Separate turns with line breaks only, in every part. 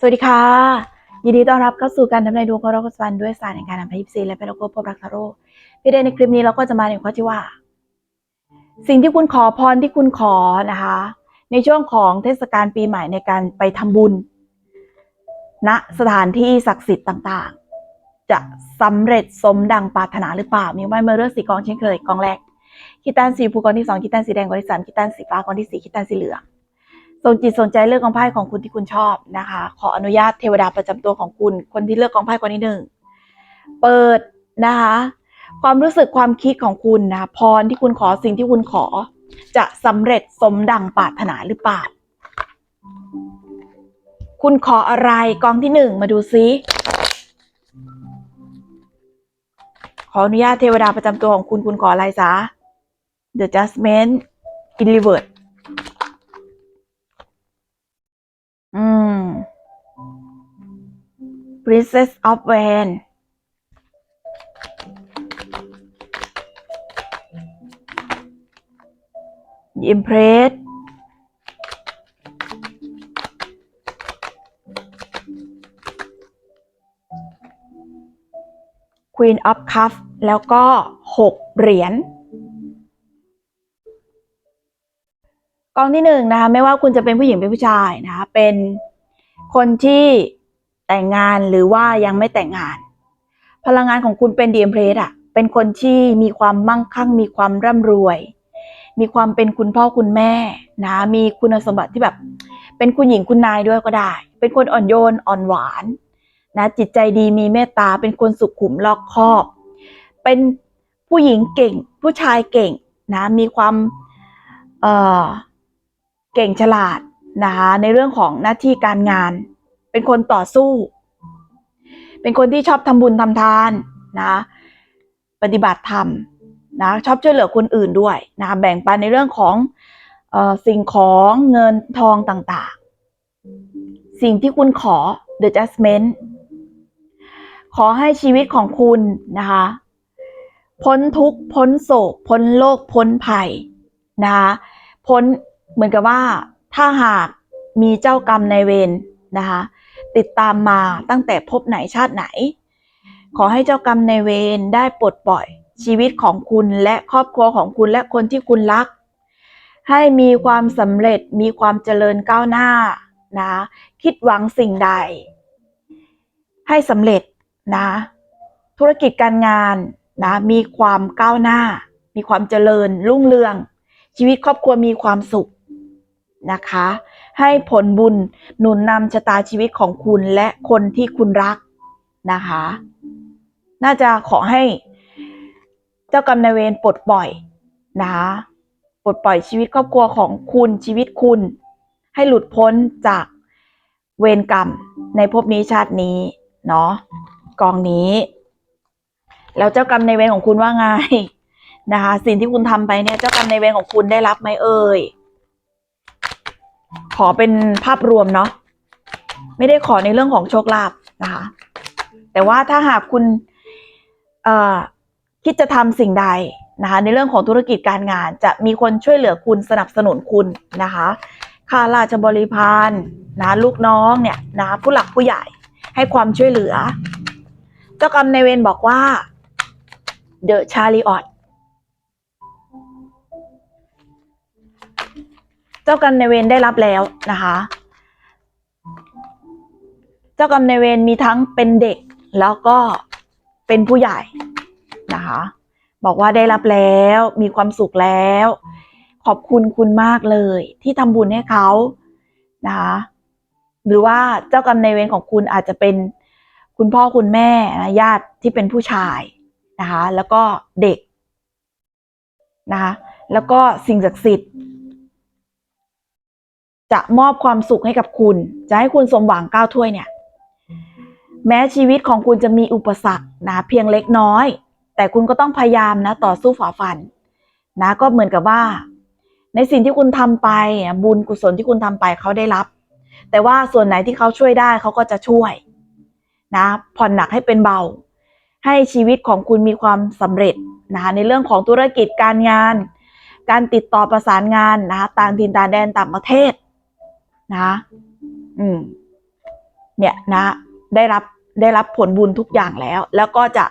สวัสดีค่ะ ยินดีต้อนรับเข้าสู่การทำนายดวงของเราคุสวันด้วยศาสตร์แห่งการนำพยิปซีและเป็นโลโก้พบรักทาโร่พี่เดในคลิปนี้เราก็จะมาในข้อที่ว่า สิ่งที่คุณขอพรที่คุณขอนะคะ ในช่วงของเทศกาลปีใหม่ในการไปทำบุญณสถานที่ศักดิ์สิทธิ์ต่างๆ จะสำเร็จสมดังปรารถนาหรือเปล่า มีไว้เมื่อเลือกสีกองเช่นเคยกองแรกคิดตันสีผูกองที่สองคิดตันสีแดงกองที่สามคิดตันสีฟ้ากองที่สี่คิดตันสีเหลือง สนจิตสนใจเลือกกองไพ่ของคุณที่คุณชอบนะคะ ขออนุญาตเทวดาประจำตัวของคุณ คนที่เลือกกองไพ่คนที่หนึ่งเปิดนะคะ ความรู้สึกความคิดของคุณนะพรที่คุณขอสิ่งที่คุณขอ จะสำเร็จสมดังปรารถนาหรือเปล่า คุณขออะไรกองที่หนึ่งมาดูซิขออนุญาตเทวดาประจำตัวของคุณคุณขออะไรจ๊ะ The Judgment in Reverse อื Princess of Wan The Empress Queen of Cups แล้วก็หกเหรียญกองที่หนึ่งนะคะไม่ว่าคุณจะเป็นผู้หญิงเป็นผู้ชายนะคะเป็นคนที่ แต่งงานหรือว่ายังไม่แต่งงาน พลังงานของคุณเป็นดีเอ็มเพลสอะเป็นคนที่มีความมั่งคั่ง มีความร่ำรวย มีความเป็นคุณพ่อคุณแม่นะ มีคุณสมบัติที่แบบ เป็นคุณหญิงคุณนายด้วยก็ได้ เป็นคนอ่อนโยนอ่อนหวานนะจิตใจดีมีเมตตาเป็นคนสุขุมรอบคอบ เป็นผู้หญิงเก่ง ผู้ชายเก่งนะมีความเออเก่งฉลาดนะคะในเรื่องของหน้าที่การงาน เป็นคนต่อสู้ เป็นคนที่ชอบทำบุญทำทานนะ ปฏิบัติธรรมนะชอบช่วยเหลือคนอื่นด้วยนะแบ่งปันในเรื่องของออสิ่งของเงินทองต่างๆ สิ่งที่คุณขอ the judgment ขอให้ชีวิตของคุณนะคะพ้นทุกข์พ้นโศก พ้นโลกพ้นภัยนะคะพ้นเหมือนกับว่าถ้าหากมีเจ้ากรรมในเวรนะคะ ติดตามมาตั้งแต่พบไหนชาติไหน ขอให้เจ้ากรรมในเวรได้ปลดปล่อยชีวิตของคุณและครอบครัวของคุณและคนที่คุณรัก ให้มีความสำเร็จมีความเจริญก้าวหน้านะ คิดหวังสิ่งใด ให้สำเร็จนะ ธุรกิจการงานนะมีความก้าวหน้า มีความเจริญรุ่งเรือง ชีวิตครอบครัวมีความสุขนะคะ ให้ผลบุญหนุนนำชะตาชีวิตของคุณและคนที่คุณรักนะคะ น่าจะขอให้เจ้ากรรมนายเวรปลดปล่อยนะคะปลดปล่อยชีวิตครอบครัวของคุณชีวิตคุณ ให้หลุดพ้นจากเวรกรรมในภพนี้ชาตินี้เนาะกองนี้ แล้วเจ้ากรรมในายเวรของคุณว่าไงนะคะสิ่งที่คุณทำไปเนี่ยเจ้ากรรมในายเวรของคุณได้รับไหมเอ่ย ขอเป็นภาพรวมเนาะไม่ได้ขอในเรื่องของโชคลาภนะคะ แต่ว่าถ้าหากคุณคิดจะทำสิ่งใดนะคะ ในเรื่องของธุรกิจการงาน จะมีคนช่วยเหลือคุณสนับสนุนคุณนะคะข้าราชบริพารนะลูกน้องเนี่ยนะผู้หลักผู้ใหญ่ให้ความช่วยเหลือ เจ้ากรรมในายเวรบอกว่า The Chariot เจ้ากรรมนายเวรได้รับแล้วนะคะ เจ้ากรรมนายเวรมีทั้งเป็นเด็กแล้วก็เป็นผู้ใหญ่นะคะ บอกว่าได้รับแล้วมีความสุขแล้ว ขอบคุณคุณมากเลย ที่ทำบุญให้เขานะคะหรือว่าเจ้ากรรมนายเวรของคุณอาจจะเป็นคุณพ่อคุณแม่นะญาติที่เป็นผู้ชายนะคะ แล้วก็เด็กนะคะแล้วก็สิ่งศักดิ์สิทธิ์ จะมอบความสุขให้กับคุณ จะให้คุณสมหวังก้าวถ้วยเนี่ย แม้ชีวิตของคุณจะมีอุปสรรคนะเพียงเล็กน้อย แต่คุณก็ต้องพยายามนะ ต่อสู้ฝ่าฟัน นะก็เหมือนกับว่า ในสิ่งที่คุณทำไปบุญกุศลที่คุณทำไปเขาได้รับ แต่ว่าส่วนไหนที่เขาช่วยได้เขาก็จะช่วย นะ ผ่อนหนักให้เป็นเบา ให้ชีวิตของคุณมีความสำเร็จนะในเรื่องของธุรกิจการงาน การติดต่อประสานงานนะต่างถิ่นต่างแดนต่างประเทศ นะ อืม เนี่ยนะ ได้รับได้รับผลบุญทุกอย่างแล้ว แล้วก็จะ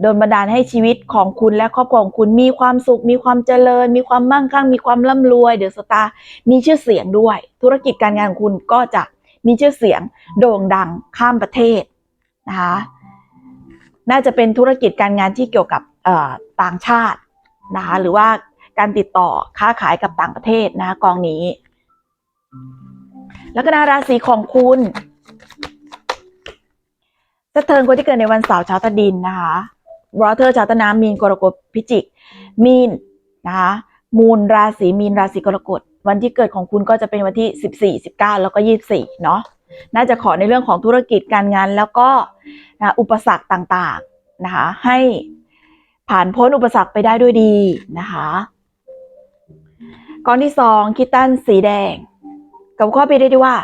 โดนบันดาลให้ชีวิตของคุณและครอบครัวของคุณมีความสุข มีความเจริญ มีความมั่งคั่ง มีความร่ำรวย เดือะสตาร์มีชื่อเสียงด้วย ธุรกิจการงานของคุณก็จะมีชื่อเสียงโด่งดังข้ามประเทศนะคะน่าจะเป็นธุรกิจการงานที่เกี่ยวกับต่างชาตินะคะหรือว่าการติดต่อค้าขายกับต่างประเทศนะะกองนี้ ล้วก็นาราศีของคุณสเทินคนที่เกิดในวันเสาร์ชาวตดินนะคะวอเทอร์ชาวตะน้ำมีนกรกฎพิจิก มีนนะคะมูลราศีมีนราศีกรกฎวันที่เกิดของคุณก็จะเป็นวันที่ 14 19 แล้วก็ 24 เนาะน่าจะขอในเรื่องของธุรกิจการงานแล้วก็นะอุปสรรคต่างๆนะคะให้ผ่านพ้นอุปสรรคไปได้ด้วยดีนะคะก้อนที่สองคิตตันสีแดง กับข้อไปได้ดีว่า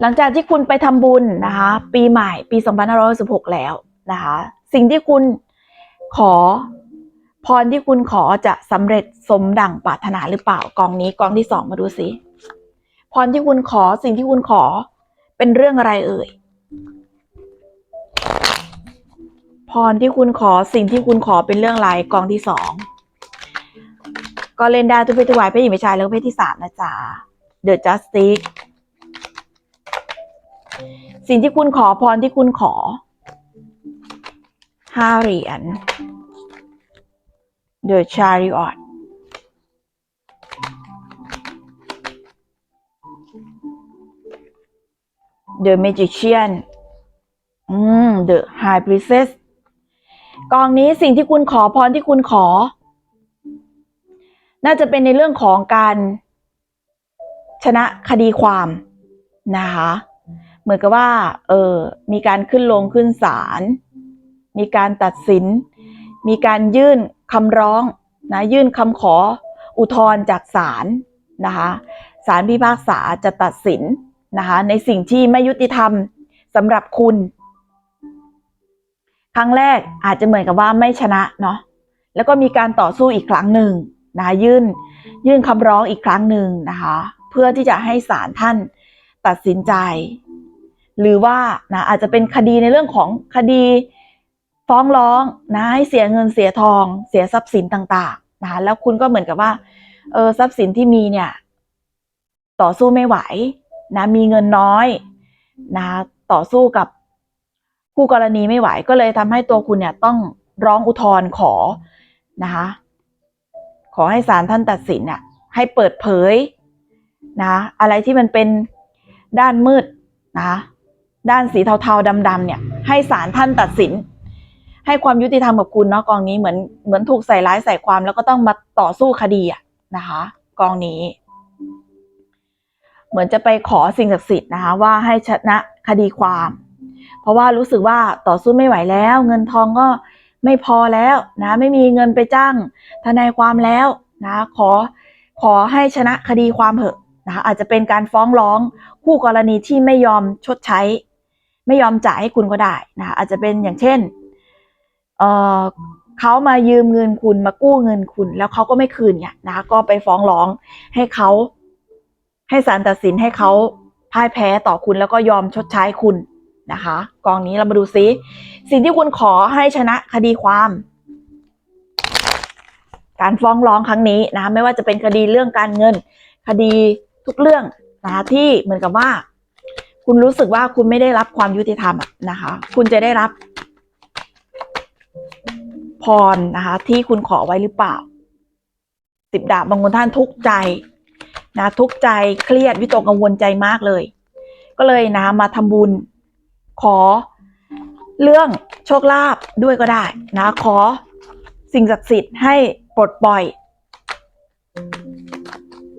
หลังจากที่คุณไปทำบุญนะคะ ปีใหม่ปี2516แล้วนะคะ สิ่งที่คุณขอพรที่คุณขอจะสำเร็จสมดั่งปรารถนาหรือเปล่ากองนี้กองที่สองมาดูสิพรที่คุณขอสิ่งที่คุณขอเป็นเรื่องอะไรเอ่ยพรที่คุณขอสิ่งที่คุณขอเป็นเรื่องอะไรกองที่สอง ก็เล่นได้ทุกเพศทุกวัยเพศหญิงเพศชายแล้วก็เพศที่สามนะจ๊ะ The Justice สิ่งที่คุณขอพรที่คุณขอห้าเหรียญ The Chariot The Magician อืม The High Priestess กองนี้สิ่งที่คุณขอพรที่คุณขอ น่าจะเป็นในเรื่องของการชนะคดีความนะคะ เหมือนกับว่า เออมีการขึ้นลงขึ้นศาล มีการตัดสิน มีการยื่นคำร้องนะยื่นคำขออุทธรณ์จากศาลนะคะศาลพิพากษาจะตัดสินนะคะในสิ่งที่ไม่ยุติธรรมสำหรับคุณ ครั้งแรกอาจจะเหมือนกับว่าไม่ชนะเนาะแล้วก็มีการต่อสู้อีกครั้งหนึ่ง นะยื่นยื่นคำร้องอีกครั้งหนึ่งนะคะ เพื่อที่จะให้ศาลท่านตัดสินใจ หรือว่านะอาจจะเป็นคดีในเรื่องของคดีฟ้องร้องนะให้เสียเงินเสียทอง เสียทรัพย์สินต่างๆนะแล้วคุณก็เหมือนกับว่าเออทรัพย์สินที่มีเนี่ย ต่อสู้ไม่ไหวนะมีเงินน้อยนะต่อสู้กับคู่กรณีไม่ไหวก็เลยทำให้ตัวคุณเนี่ยต้องร้องอุทธรณ์ขอนะคะ ขอให้ศาลท่านตัดสินน่ะให้เปิดเผยนะอะไรที่มันเป็นด้านมืดนะด้านสีเทาๆดำๆเนี่ย ให้ศาลท่านตัดสิน ให้ความยุติธรรมกับคุณเนาะกองนี้เหมือนเหมือนถูกใส่ร้ายใส่ความ แล้วก็ต้องมาต่อสู้คดีอะนะคะ กองนี้ เหมือนจะไปขอสิ่งศักดิ์สิทธิ์นะคะ ว่าให้ชนะคดีความ เพราะว่ารู้สึกว่าต่อสู้ไม่ไหวแล้ว เงินทองก็ ไม่พอแล้วนะไม่มีเงินไปจ้างทนายความแล้วนะขอขอให้ชนะคดีความเถอะนะอาจจะเป็นการฟ้องร้องคู่กรณีที่ไม่ยอมชดใช้ ไม่ยอมจ่ายให้คุณก็ได้นะอาจจะเป็นอย่างเช่นเออเขามายืมเงินคุณมากู้เงินคุณ แล้วเขาก็ไม่คืนเนี่ยนะคะก็ไปฟ้องร้องให้เขาให้ศาลตัดสินให้เขาพ่ายแพ้ต่อคุณแล้วก็ยอมชดใช้คุณ นะคะ กองนี้เรามาดูซิ สิ่งที่คุณขอให้ชนะคดีความ การฟ้องร้องครั้งนี้นะไม่ว่าจะเป็นคดีเรื่องการเงิน คดีทุกเรื่องนะที่เหมือนกับว่า คุณรู้สึกว่าคุณไม่ได้รับความยุติธรรมนะคะ คุณจะได้รับ พรนะคะ ที่คุณขอไว้หรือเปล่าสิบดาบบางคนท่านทุกข์ใจนะทุกข์ใจเครียดวิตกกังวลใจมากเลย ก็เลยนะมาทำบุญ ขอเรื่องโชคลาภด้วยก็ได้นะขอสิ่งศักดิ์สิทธิ์ให้ปลดปล่อย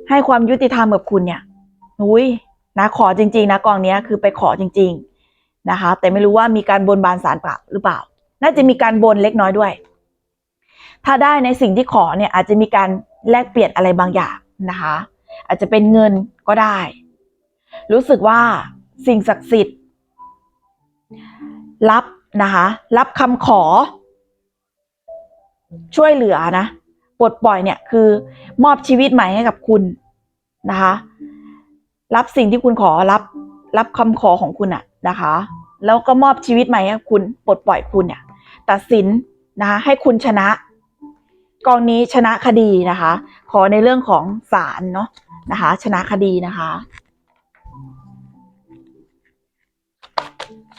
ให้ความยุติธรรมกับคุณเนี่ยอุ้ยนะขอจริง ๆ นะกองเนี้ยคือไปขอจริง ๆนะคะ แต่ไม่รู้ว่ามีการบนบานสารเปล่าหรือเปล่า น่าจะมีการบนเล็กน้อยด้วย ถ้าได้ในสิ่งที่ขอเนี่ยอาจจะมีการแลกเปลี่ยนอะไรบางอย่างนะคะ อาจจะเป็นเงินก็ได้ รู้สึกว่าสิ่งศักดิ์สิทธิ์ รับนะคะ รับคำขอ ช่วยเหลือนะปลดปล่อยเนี่ยคือมอบชีวิตใหม่ให้กับคุณนะคะ รับสิ่งที่คุณขอรับรับคำขอของคุณอะนะคะ แล้วก็มอบชีวิตใหม่ให้คุณปลดปล่อยคุณเนี่ยตัดสินนะคะให้คุณชนะกองนี้ชนะคดีนะคะ ขอในเรื่องของศาลเนาะนะคะ ชนะคดีนะคะ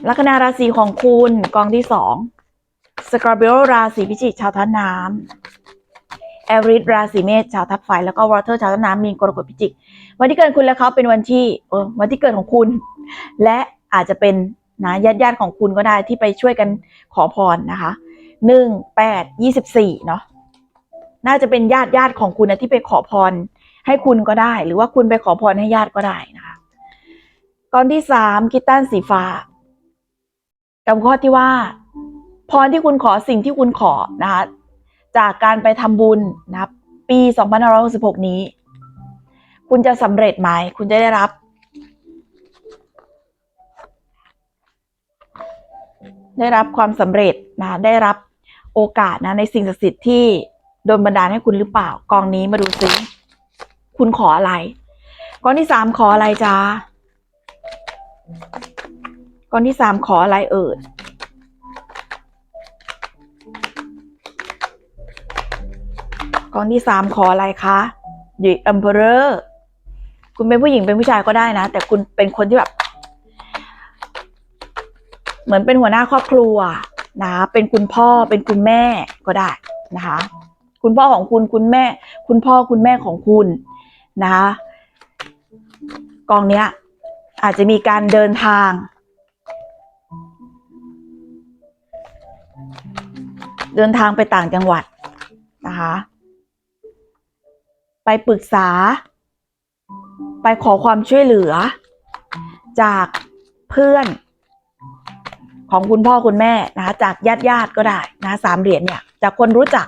ลัคนาราศีของคุณกองที่สองสกอร์เบโรราศีพิจิกชาวทัพน้ำแอริสราศีเมษชาวทัพไฟ แล้วก็วอเตอร์ชาวทัพน้ำมีนกรกฎพิจิก วันที่เกิดคุณและเขาเป็นวันที่เออวันที่เกิดของคุณ และอาจจะเป็นนะญาติญาติของคุณก็ได้ที่ไปช่วยกันขอพรนะคะหนึ่งแปดยี่สิบสี่เนาะน่าจะเป็นญาติญาติของคุณนะที่ไปขอพร ให้คุณก็ได้ หรือว่าคุณไปขอพรให้ญาติก็ได้นะคะกอนที่สามกิตตันสีฟ้า กับข้อที่ว่า พรที่คุณขอสิ่งที่คุณขอนะคะจากการไปทำบุญนะครับปี2566 นี้ คุณจะสำเร็จไหม คุณจะได้รับ ได้รับความสำเร็จนะได้รับโอกาสนะในสิ่งศักดิ์สิทธิ์ที่โดนบันดาลให้คุณหรือเปล่ากองนี้มาดูซิคุณขออะไรกองที่สามขออะไรจ้า กองที่สามขออะไรเอ่ยกองที่สามขออะไรคะ The Emperor คุณเป็นผู้หญิงเป็นผู้ชายก็ได้นะ แต่คุณเป็นคนที่แบบ เหมือนเป็นหัวหน้าครอบครัวนะคะเป็นคุณพ่อเป็นคุณแม่ก็ได้นะคะ คุณพ่อของคุณคุณแม่ คุณพ่อคุณแม่ของคุณนะคะกองเนี้ย อาจจะมีการเดินทาง เดินทางไปต่างจังหวัดนะคะ ไปปรึกษา ไปขอความช่วยเหลือ จากเพื่อนของคุณพ่อคุณแม่นะคะจากญาติญาติก็ได้นะสามเหรียญเนี่ย จากคนรู้จัก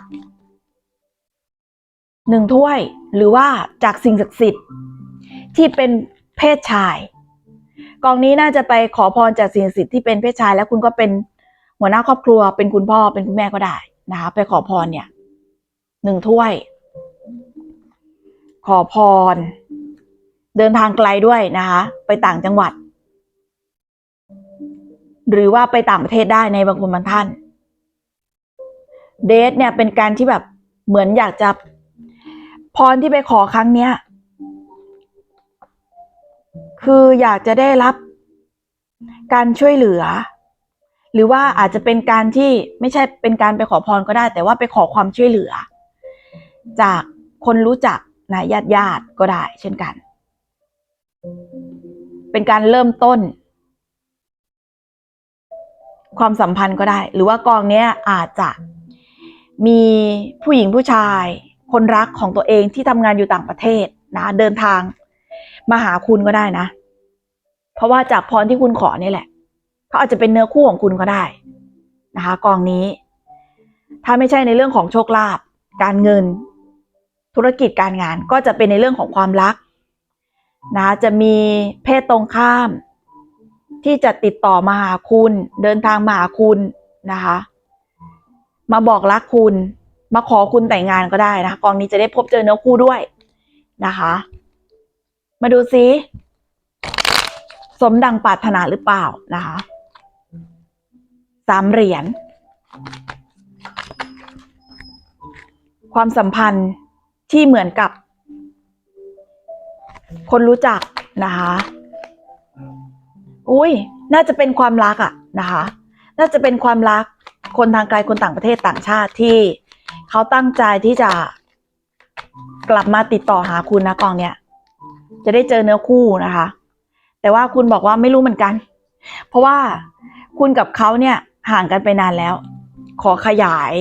หนึ่งถ้วย หรือว่าจากสิ่งศักดิ์สิทธิ์ที่เป็นเพศชาย กองนี้น่าจะไปขอพรจากสิ่งศักดิ์สิทธิ์ที่เป็นเพศชาย แล้วคุณก็เป็น หัวหน้าครอบครัวเป็นคุณพ่อเป็นคุณแม่ก็ได้นะคะไปขอพรเนี่ยหนึ่งถ้วย ขอพร เดินทางไกลด้วยนะคะ ไปต่างจังหวัด หรือว่าไปต่างประเทศได้ในบางคนบางท่าน เดทเนี่ยเป็นการที่แบบเหมือนอยากจะพรที่ไปขอครั้งเนี้ย คืออยากจะได้รับ การช่วยเหลือ หรือว่าอาจจะเป็นการที่ไม่ใช่เป็นการไปขอพรก็ได้ แต่ว่าไปขอความช่วยเหลือ จากคนรู้จักนะญาติญาติก็ได้ เช่นกัน เป็นการเริ่มต้น ความสัมพันธ์ก็ได้ หรือว่ากองเนี้ยอาจจะมีผู้หญิงผู้ชาย คนรักของตัวเองที่ทำงานอยู่ต่างประเทศนะเดินทางมาหาคุณก็ได้นะ เพราะว่าจากพรที่คุณขอนี่แหละ เขาอาจจะเป็นเนื้อคู่ของคุณก็ได้นะคะ กองนี้ ถ้าไม่ใช่ในเรื่องของโชคลาภการเงิน ธุรกิจการงานก็จะเป็นในเรื่องของความรักนะจะมีเพศตรงข้าม ที่จะติดต่อมาหาคุณ เดินทางมาหาคุณนะคะ มาบอกรักคุณ มาขอคุณแต่งงานก็ได้นะคะกองนี้จะได้พบเจอเนื้อคู่ด้วยนะคะ มาดูซิสมดังปรารถนาหรือเปล่านะคะ สามเหรียญ ความสัมพันธ์ที่เหมือนกับ คนรู้จักนะคะ อุ้ย น่าจะเป็นความรักอะนะคะ น่าจะเป็นความรักคนทางไกลคนต่างประเทศต่างชาติที่เขาตั้งใจที่จะกลับมาติดต่อหาคุณนะกองเนี้ยจะได้เจอเนื้อคู่นะคะ แต่ว่าคุณบอกว่าไม่รู้เหมือนกัน เพราะว่าคุณกับเขาเนี่ย ห่างกันไปนานแล้ว ขอขยาย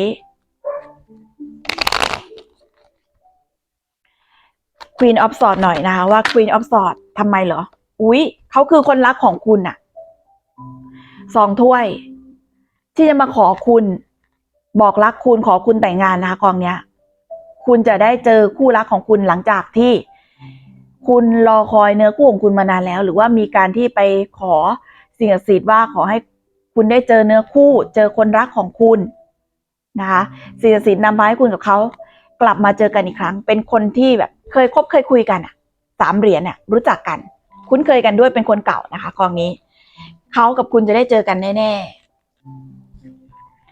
Queen of Swords หน่อยนะคะว่า Queen of Swords ทำไมเหรอ อุ๊ยเขาคือคนรักของคุณน่ะสองถ้วย ที่จะมาขอคุณ บอกรักคุณขอคุณแต่งงานนะคะกองเนี้ย คุณจะได้เจอคู่รักของคุณหลังจากที่ คุณรอคอยเนื้อคู่ของคุณมานานแล้ว หรือว่ามีการที่ไปขอสิ่งศักดิ์สิทธิ์ว่าขอให้ คุณได้เจอเนื้อคู่ เจอคนรักของคุณนะคะสิ่งศักดิ์สิทธิ์นำพาให้คุณกับเขากลับมาเจอกันอีกครั้ง เป็นคนที่แบบเคยคบเคยคุยกันอะสามเหรียญเนี่ยรู้จักกัน คุ้นเคยกันด้วยเป็นคนเก่านะคะกองนี้เขากับคุณจะได้เจอกันแน่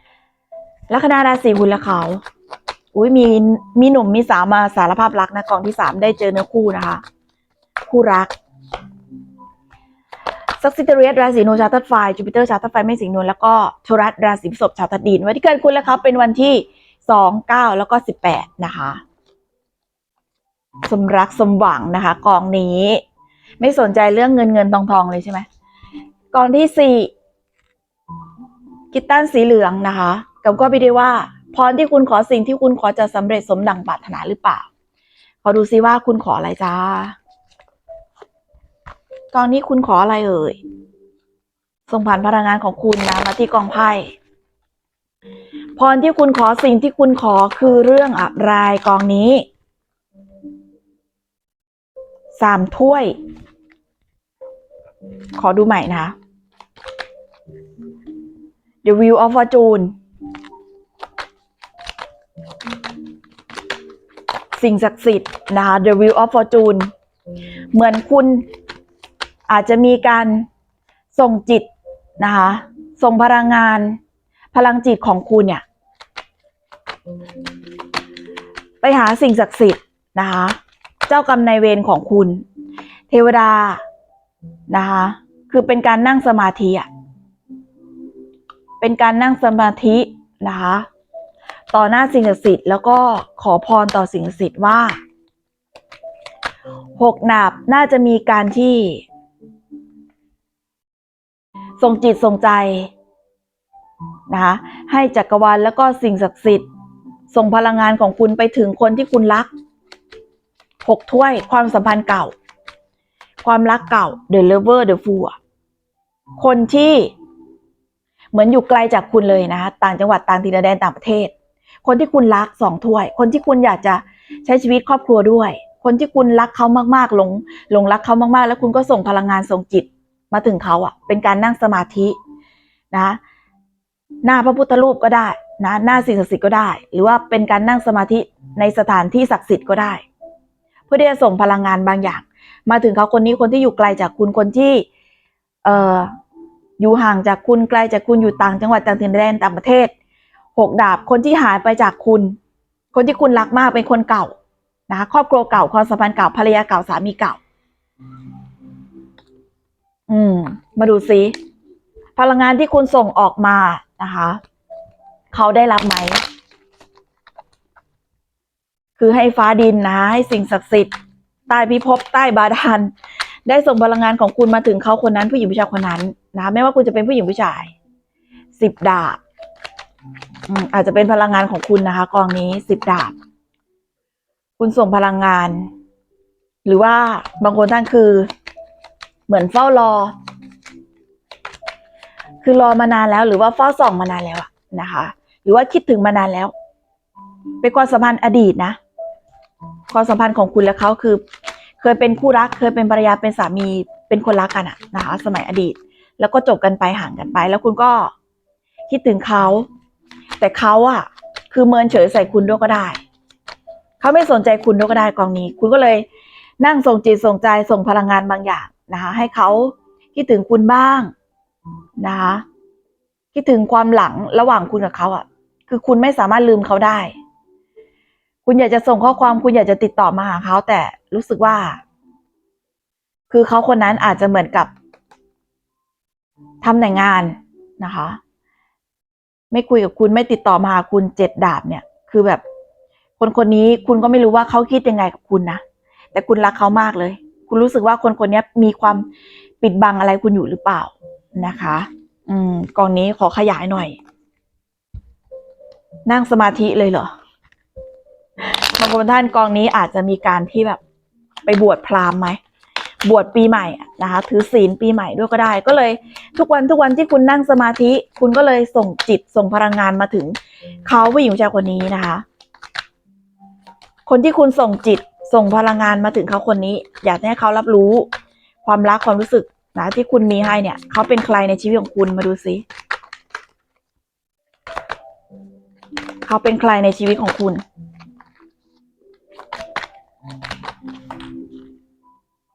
ๆลัคนาราศีคุณและเขาอุ้ยมีมีหนุ่มมีสาวมาสารภาพรักนะกองที่สามได้เจอเนื้อคู่นะคะ คู่รัก ซักซิเตเรียสราศีนูชาวทัดไฟจูปิเตอร์ชาวทัดไฟไม่สิงนวลแล้วก็โทรัสราศีพฤษภชาวทัดดินวันที่เกิดคุณแล้วครับเป็นวันที่สองเก้าแล้วก็สิบแปดนะคะสมรักสมหวังนะคะ กองนี้ ไม่สนใจเรื่องเงินเงินทองทองเลยใช่ไหมกองที่สี่กิตตันสีเหลืองนะคะกับก็ไปได้ว่าพรที่คุณขอสิ่งที่คุณขอจะสำเร็จสมดังปรารถนาหรือเปล่า ขอดูซิว่าคุณขออะไรจ้า กองนี้คุณขออะไรเอ่ย ส่งผ่านพลังงานของคุณนะมาที่กองไพ่พรที่คุณขอสิ่งที่คุณขอคือเรื่องอะไรกองนี้สามถ้วย ขอดูใหม่นะ The Wheel of Fortune สิ่งศักดิ์สิทธิ์นะคะ The Wheel of Fortune เหมือนคุณ อาจจะมีการส่งจิตนะคะส่งพลังงาน พลังจิตของคุณเนี่ย ไปหาสิ่งศักดิ์สิทธิ์นะคะ เจ้ากรรมนายเวรของคุณ เทวดานะคะคือเป็นการนั่งสมาธิอะเป็นการนั่งสมาธินะคะต่อหน้าสิ่งศักดิ์สิทธิ์แล้วก็ขอพรต่อสิ่งศักดิ์สิทธิ์ว่าหกหนาบน่าจะมีการที่ ส่งจิตส่งใจนะคะให้จักรวาลแล้วก็สิ่งศักดิ์สิทธิ์ ส่งพลังงานของคุณไปถึงคนที่คุณรักหกถ้วยความสัมพันธ์เก่า ความรักเก่า The Lover The Fool คนที่เหมือนอยู่ไกลจากคุณเลยนะคะต่างจังหวัดต่างถิ่นแดนต่างประเทศ คนที่คุณรักสองถ้วย คนที่คุณอยากจะใช้ชีวิตครอบครัวด้วย คนที่คุณรักเขามากๆหลงหลงรักเขามากๆ แล้วคุณก็ส่งพลังงานส่งจิต มาถึงเขาอะ เป็นการนั่งสมาธินะ หน้าพระพุทธรูปก็ได้นะหน้าสิ่งศักดิ์สิทธิ์ก็ได้ หรือว่าเป็นการนั่งสมาธิในสถานที่ศักดิ์สิทธิ์ก็ได้ เพื่อที่จะส่งพลังงานบางอย่าง มาถึงเขาคนนี้คนที่อยู่ไกลจากคุณคนที่เอ่ออยู่ห่างจากคุณไกลจากคุณอยู่ต่างจังหวัดต่างถิ่นแดนต่างประเทศหกดาบคนที่หายไปจากคุณ คนที่คุณรักมากเป็นคนเก่านะคะครอบครัวเก่าความสัมพันธ์เก่าภรรยาเก่าสามีเก่า อืม มาดูซิพลังงานที่คุณส่งออกมานะคะ เขาได้รับไหม คือให้ฟ้าดินนะให้สิ่งศักดิ์สิทธิ์ใต้พิภพใต้บาดาลได้ส่งพลังงานของคุณมาถึงเขาคนนั้นผู้หญิงผู้ชายคนนั้นนะไม่ว่าคุณจะเป็นผู้หญิงผู้ชายสิบดาบอืมอาจจะเป็นพลังงานของคุณนะคะ กองนี้สิบดาบ คุณส่งพลังงาน หรือว่าบางคนท่านคือ เหมือนเฝ้ารอ คือรอมานานแล้ว หรือว่าเฝ้าส่องมานานแล้วนะคะ หรือว่าคิดถึงมานานแล้ว เป็นความสัมพันธ์อดีตนะ ความสัมพันธ์ของคุณและเขาคือ เคยเป็นคู่รัก เคยเป็นภรรยาเป็นสามีเป็นคนรักกันอะนะคะ สมัยอดีต แล้วก็จบกันไปห่างกันไป แล้วคุณก็คิดถึงเขา แต่เขาอะคือเมินเฉยใส่คุณด้วยก็ได้ เขาไม่สนใจคุณด้วยก็ได้กองนี้ คุณก็เลยนั่งส่งจิตส่งใจส่งพลังงานบางอย่าง นะคะ ให้เขาคิดถึงคุณบ้างนะคะคิดถึงความหลังระหว่างคุณกับเขาอะคือคุณไม่สามารถลืมเขาได้ คุณอยากจะส่งข้อความคุณอยากจะติดต่อมาหาเขาแต่รู้สึกว่า คือเขาคนนั้นอาจจะเหมือนกับทำแต่งานนะคะ ไม่คุยกับคุณไม่ติดต่อมาหาคุณเจ็ดดาบเนี่ย คือแบบ คนคนนี้คุณก็ไม่รู้ว่าเขาคิดยังไงกับคุณนะแต่คุณรักเขามากเลย คุณรู้สึกว่าคนคนนี้มีความปิดบังอะไรคุณอยู่หรือเปล่านะคะ อืมกองนี้ขอขยายหน่อย นั่งสมาธิเลยเหรอบางคนท่านกองนี้อาจจะมีการที่แบบไปบวชพราหมณ์ไหมบวชปีใหม่นะคะ ถือศีลปีใหม่ด้วยก็ได้ ก็เลย ทุกวันทุกวันที่คุณนั่งสมาธิ คุณก็เลยส่งจิตส่งพลังงานมาถึงเขาผู้หญิงชายคนนี้นะคะ คนที่คุณส่งจิต ส่งพลังงานมาถึงเขาคนนี้ อยากให้เขารับรู้ ความรักความรู้สึกนะที่คุณมีให้เนี่ย เขาเป็นใครในชีวิตของคุณมาดูซิเขาเป็นใครในชีวิตของคุณ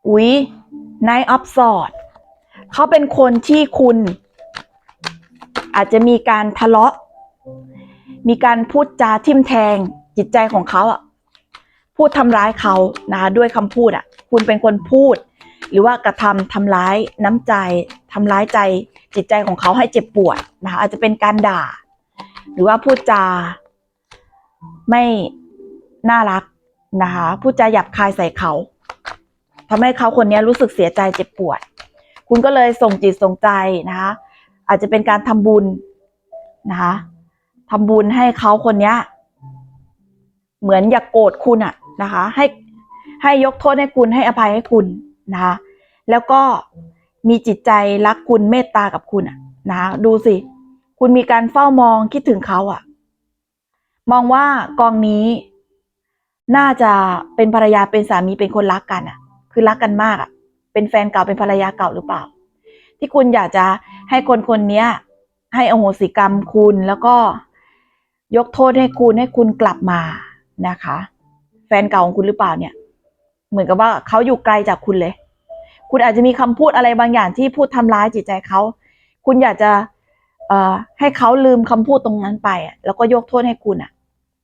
อุ๊ย Knight of Swords เขาเป็นคนที่คุณ อาจจะมีการทะเลาะ มีการพูดจาทิมแทงจิตใจของเขาอะ พูดทำร้ายเขานะคะด้วยคำพูดอะ คุณเป็นคนพูด หรือว่ากระทำทำร้ายน้ำใจทำร้ายใจจิตใจของเขาให้เจ็บปวดนะคะอาจจะเป็นการด่า หรือว่าพูดจา ไม่น่ารักนะคะพูดจาหยาบคายใส่เขาทำให้เขาคนนี้รู้สึกเสียใจเจ็บปวด คุณก็เลยส่งจิตส่งใจนะคะอาจจะเป็นการทำบุญนะคะทำบุญให้เขาคนนี้เหมือนอย่ากโกรธคุณอะ นะคะ ให้ให้ยกโทษให้คุณให้อภัยให้คุณนะคะแล้วก็มีจิตใจรักคุณเมตตากับคุณอะนะคะดูสิ คุณมีการเฝ้ามองคิดถึงเขาอะมองว่ากองนี้ น่าจะเป็นภรรยาเป็นสามีเป็นคนรักกันอะคือรักกันมากอะเป็นแฟนเก่าเป็นภรรยาเก่าหรือเปล่า ที่คุณอยากจะให้คนคนนี้ให้อโหสิกรรมคุณแล้วก็ยกโทษให้คุณให้คุณกลับมานะคะ แฟนเก่าของคุณหรือเปล่าเนี่ย เหมือนกับว่าเขาอยู่ไกลจากคุณเลย คุณอาจจะมีคำพูดอะไรบางอย่างที่พูดทำร้ายจิตใจเขา คุณอยากจะเอ่อให้เขาลืมคำพูดตรงนั้นไปอะแล้วก็ยกโทษให้คุณอะ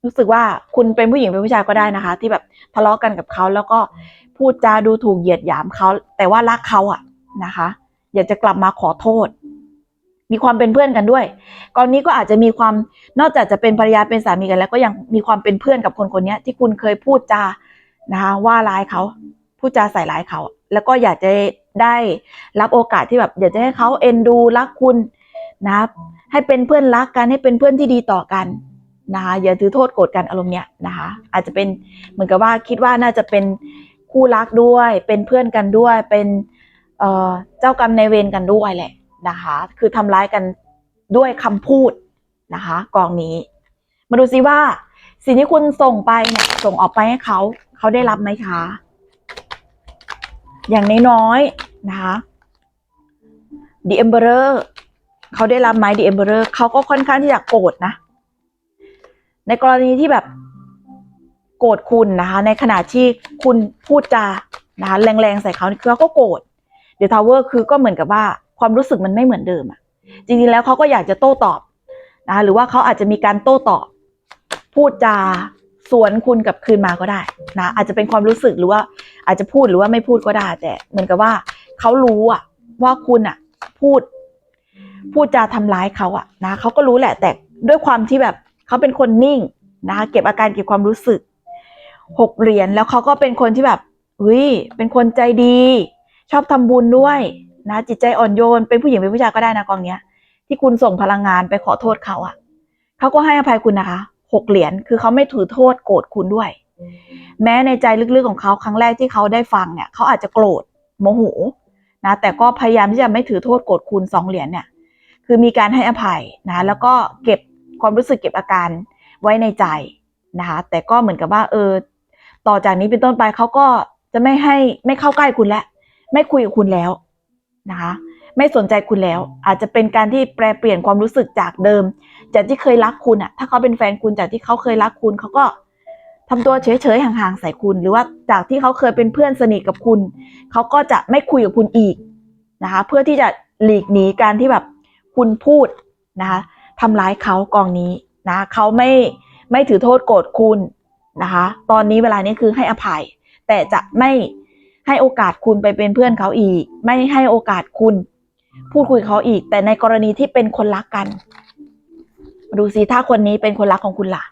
รู้สึกว่าคุณเป็นผู้หญิงเป็นผู้ชายก็ได้นะคะ ที่แบบทะเลาะกันกับเขาแล้วก็พูดจาดูถูกเหยียดหยามเขาแต่ว่ารักเขาอะนะคะ อยากจะกลับมาขอโทษ มีความเป็นเพื่อนกันด้วย กรณีก็อาจจะมีความนอกจากจะเป็นภรรยาเป็นสามีกันแล้วก็ยังมีความเป็นเพื่อนกับคนคนนี้ที่คุณเคยพูดจานะคะว่าร้ายเขาพูดจาใส่ร้ายเขา แล้วก็อยากจะได้รับโอกาสที่แบบ อยากจะให้เขาเอ็นดูรักคุณนะให้เป็นเพื่อนรักกันให้เป็นเพื่อนที่ดีต่อกันนะคะอย่าถือโทษโกรธกันอารมณ์เนี้ยนะคะอาจจะเป็นเหมือนกับว่าคิดว่าน่าจะเป็นคู่รักด้วย เป็นเพื่อนกันด้วย เป็นเจ้ากรรมในายเวรกันด้วยแหละ นะคะ คือทำร้ายกันด้วยคำพูดนะคะ กองนี้ มาดูซิว่า สิ่งที่คุณส่งไปเนี่ยส่งออกไปให้เขาเขาได้รับไหมคะ อย่างน้อยๆนะคะ The Emperor เขาได้รับไหม The Emperor เขาก็ค่อนข้างที่จะโกรธนะ ในกรณีที่แบบโกรธคุณนะคะ ในขณะที่คุณพูดจานะคะแรงๆใส่เขาคือเขาก็โกรธเดอะทาวเวอร์คือก็เหมือนกับว่า ความรู้สึกมันไม่เหมือนเดิมอะจริงๆแล้วเขาก็อยากจะโต้ตอบนะหรือว่าเขาอาจจะมีการโต้ตอบ พูดจาสวนคุณกลับคืนมาก็ได้นะอาจจะเป็นความรู้สึกหรือว่า อาจจะพูดหรือว่าไม่พูดก็ได้แต่เหมือนกับว่าเขารู้อะว่าคุณอะพูด พูดจาทำร้ายเขาอะนะเขาก็รู้แหละ แต่ด้วยความที่แบบเขาเป็นคนนิ่งนะเก็บอาการเก็บความรู้สึกหกเหรียญแล้วเขาก็เป็นคนที่แบบเฮ้ยเป็นคนใจดี ชอบทำบุญด้วย นะจิตใจอ่อนโยนเป็นผู้หญิงเป็นผู้ชายก็ได้นะกองเนี้ย ที่คุณส่งพลังงานไปขอโทษเขาอะ่ะเขาก็ให้อภัยคุณนะคะหกเหรียญคือเขาไม่ถือโทษโกรธคุณด้วย แม้ในใจลึกๆของเขาครั้งแรกที่เขาได้ฟังเนี่ยเขาอาจจะโกรธโมโหนะแต่ก็พยายามที่จะไม่ถือโทษโกรธคุณสองเหรียญเนี่ยคือมีการให้อภัยนะแล้วก็เก็บความรู้สึกเก็บอาการไว้ในใจนะคะแต่ก็เหมือนกับว่าเออต่อจากนี้เป็นต้นไปเขาก็จะไม่ให้ไม่เข้าใกล้คุณแล้วไม่คุยกับคุณแล้ว นะคะ ไม่สนใจคุณแล้ว อาจจะเป็นการที่แปลเปลี่ยนความรู้สึกจากเดิม จากที่เคยรักคุณอะถ้าเขาเป็นแฟนคุณจากที่เขาเคยรักคุณเขาก็ทำตัวเฉยๆห่างๆใส่คุณ หรือว่าจากที่เขาเคยเป็นเพื่อนสนิทกับคุณ เขาก็จะไม่คุยกับคุณอีกนะคะ เพื่อที่จะหลีกหนีการที่แบบคุณพูดนะคะทำร้ายเขากองนี้นะเขาไม่ไม่ถือโทษโกรธคุณนะคะ ตอนนี้เวลานี้คือให้อภัย แต่จะไม่ ให้โอกาสคุณไปเป็นเพื่อนเขาอีก ไม่ให้โอกาสคุณ พูดคุยเขาอีก แต่ในกรณีที่เป็นคนรักกัน ดูซิถ้าคนนี้เป็นคนรักของคุณล่ะ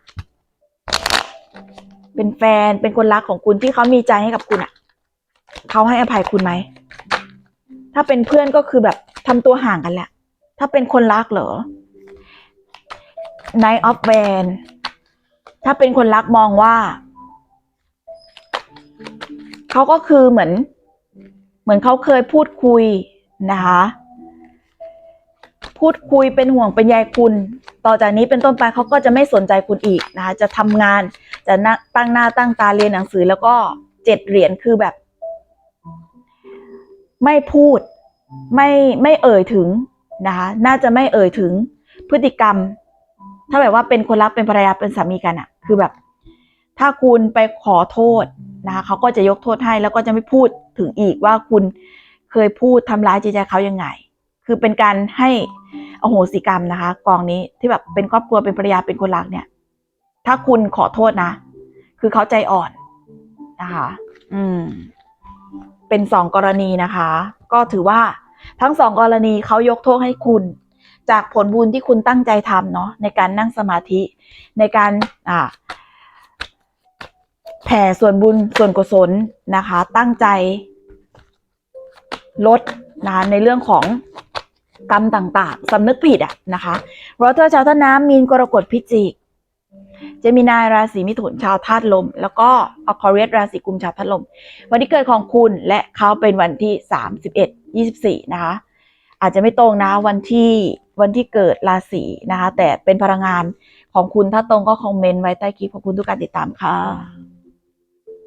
เป็นแฟนเป็นคนรักของคุณที่เขามีใจให้กับคุณอะเขาให้อภัยคุณไหม ถ้าเป็นเพื่อนก็คือแบบทำตัวห่างกันแหละ ถ้าเป็นคนรักเหรอ Night of w a n ถ้าเป็นคนรักมองว่า เขาก็คือเหมือน เหมือนเขาเคยพูดคุยนะคะ พูดคุยเป็นห่วงเป็นใยคุณ ต่อจากนี้เป็นต้นไปเขาก็จะไม่สนใจคุณอีกนะคะ จะทำงานจะนั่งตั้งหน้าตั้งตาเรียนหนังสือแล้วก็เจ็ดเหรียญคือแบบ ไม่พูดไม่ไม่เอ่ยถึงนะคะน่าจะไม่เอ่ยถึงพฤติกรรม ถ้าแบบว่าเป็นคนรักเป็นภรรยาเป็นสามีกันอะคือแบบ ถ้าคุณไปขอโทษนะคะเขาก็จะยกโทษให้แล้วก็จะไม่พูดถึงอีกว่าคุณเคยพูดทำร้ายจิตใจเขายังไง คือเป็นการให้อโหสิกรรมนะคะ กองนี้ที่แบบเป็นครอบครัวเป็นภรรยาเป็นคนรักเนี่ย ถ้าคุณขอโทษนะ คือเขาใจอ่อนนะคะ อืม เป็นสองกรณีนะคะ ก็ถือว่าทั้งสองกรณีเขายกโทษให้คุณ จากผลบุญที่คุณตั้งใจทำเนาะในการนั่งสมาธิในการอ่า แผ่ส่วนบุญส่วนกุศลนะคะ ตั้งใจลดนะคะในเรื่องของกรรมต่างๆสำนึกผิดอะนะคะวอเตอร์ชาวท่าน้ำมีนกรกฎพิจิกเจมินายราศีมิถุนชาวธาตุลม แล้วก็อคอเรียสราศีกุมชาวธาตุลม วันที่เกิดของคุณและเขาเป็นวันที่ 31 24 นะคะ อาจจะไม่ตรงนะวันที่วันที่เกิดราศีนะคะ แต่เป็นพลังงานของคุณถ้าตรงก็คอมเมนต์ไว้ใต้คลิปขอบคุณทุกการติดตามค่ะ